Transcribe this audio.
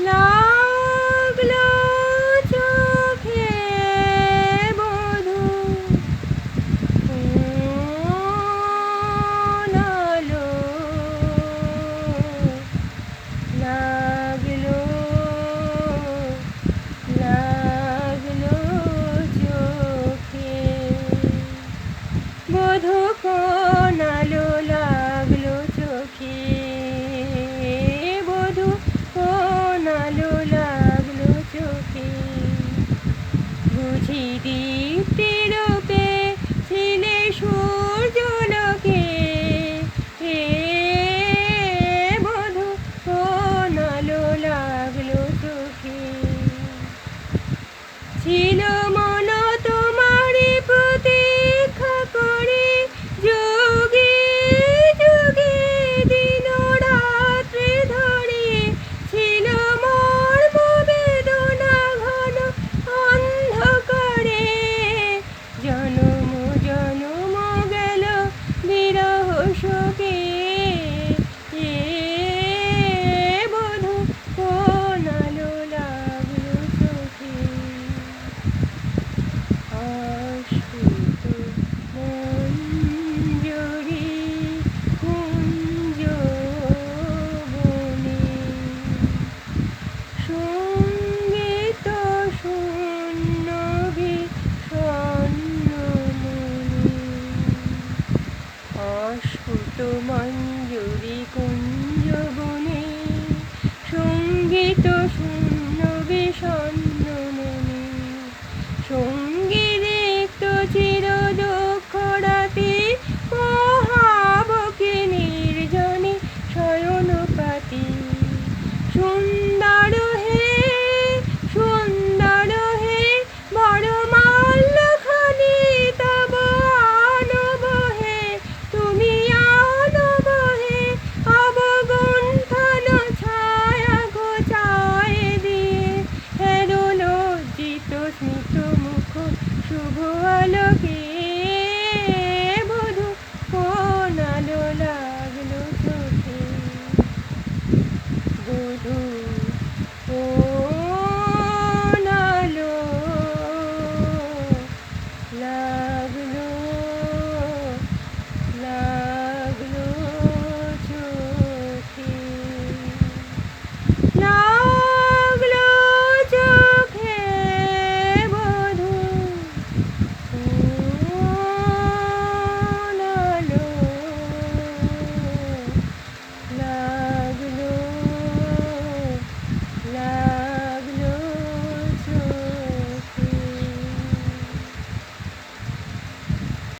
No. 你的。সংগীত সুন্নবি সন্নমণি অস্ফুট মঞ্জুরি কুঞ্জবনে সংগীত সুন্নবি সন্নমণি সংগীত চির দুঃখ রাতে মহাবকে নির্জনে শয়নপাতি। সুন্দর গুরু ও নলো